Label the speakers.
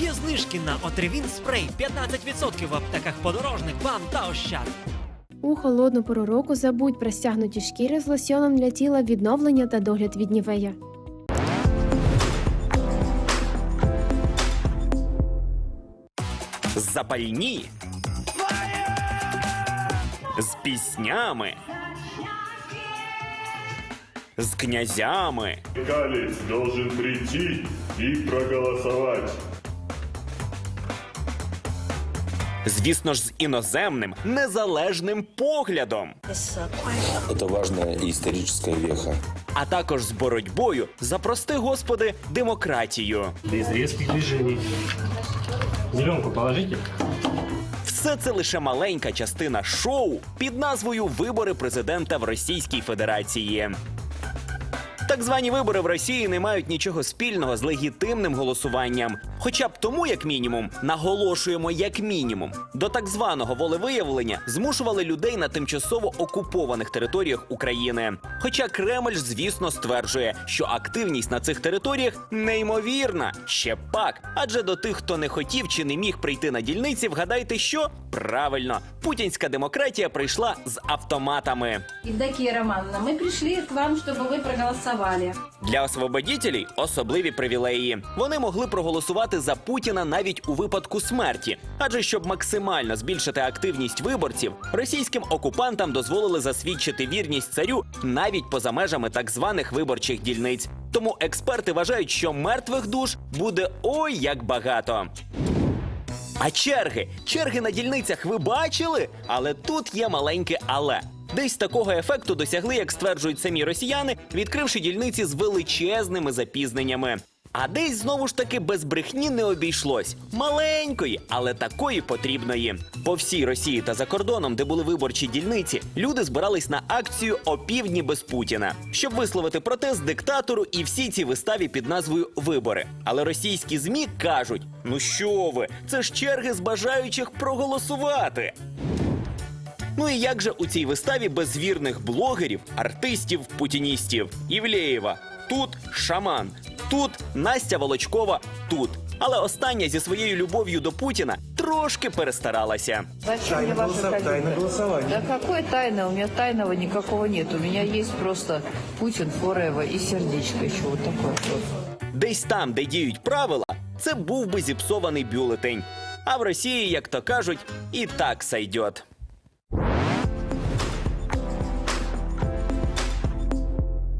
Speaker 1: Є знижки на Отривін спрей 15% в аптеках подорожник, бам та ощад.
Speaker 2: У холодну пору року забудь про стягнуті шкіри з лосьоном для тіла відновлення та догляд від нівея.
Speaker 3: запальні. З піснями. З князями.
Speaker 4: Калец должен прийти и проголосовать.
Speaker 3: Звісно ж, з іноземним незалежним поглядом,
Speaker 5: Это важная и историческая веха.
Speaker 3: а також з боротьбою за прости господи демократію.
Speaker 6: без резких движений. Зеленку положите.
Speaker 3: Все це лише маленька частина шоу під назвою Вибори президента в Російській Федерації. Так звані вибори в Росії не мають нічого спільного з легітимним голосуванням. Хоча б тому, як мінімум, наголошуємо як мінімум, до так званого волевиявлення змушували людей на тимчасово окупованих територіях України. Хоча Кремль, звісно, стверджує, що активність на цих територіях неймовірна. Ще пак. Адже до тих, хто не хотів чи не міг прийти на дільниці, вгадайте, що правильно, путінська демократія прийшла з автоматами.
Speaker 7: Евдокия Романовна, мы пришли к вам, чтобы вы проголосовали.
Speaker 3: Для освободітелей особливі привілеї. Вони могли проголосувати за Путіна навіть у випадку смерті. Адже щоб максимально збільшити активність виборців, російським окупантам дозволили засвідчити вірність царю навіть поза межами так званих виборчих дільниць. Тому експерти вважають, що мертвих душ буде ой як багато. А черги, черги на дільницях ви бачили? Але тут є маленьке але. Десь такого ефекту досягли, як стверджують самі росіяни, відкривши дільниці з величезними запізненнями. А десь знову ж таки без брехні не обійшлось. Маленької, але такої потрібної. По всій Росії та за кордоном, де були виборчі дільниці, люди збирались на акцію опівдні без Путіна, щоб висловити протест диктатору і всій цій виставі під назвою Вибори. Але російські змі кажуть: ну що ви, це ж черги з бажаючих проголосувати. Ну і як же у цій виставі без вірних блогерів, артистів, путіністів? Євлеєва, тут шаман, тут Настя Волочкова, тут. Але остання зі своєю любов'ю до Путіна трошки перестаралася.
Speaker 8: Зачем мне ваша тайна голосования. Да какой тайны? У меня тайного никакого нет. У меня есть просто Путин, Форева и сердечко еще вот такое.
Speaker 3: Десь там, де діють правила, це був би зіпсований бюлетень. А в Росії, як то кажуть, і так сайдет.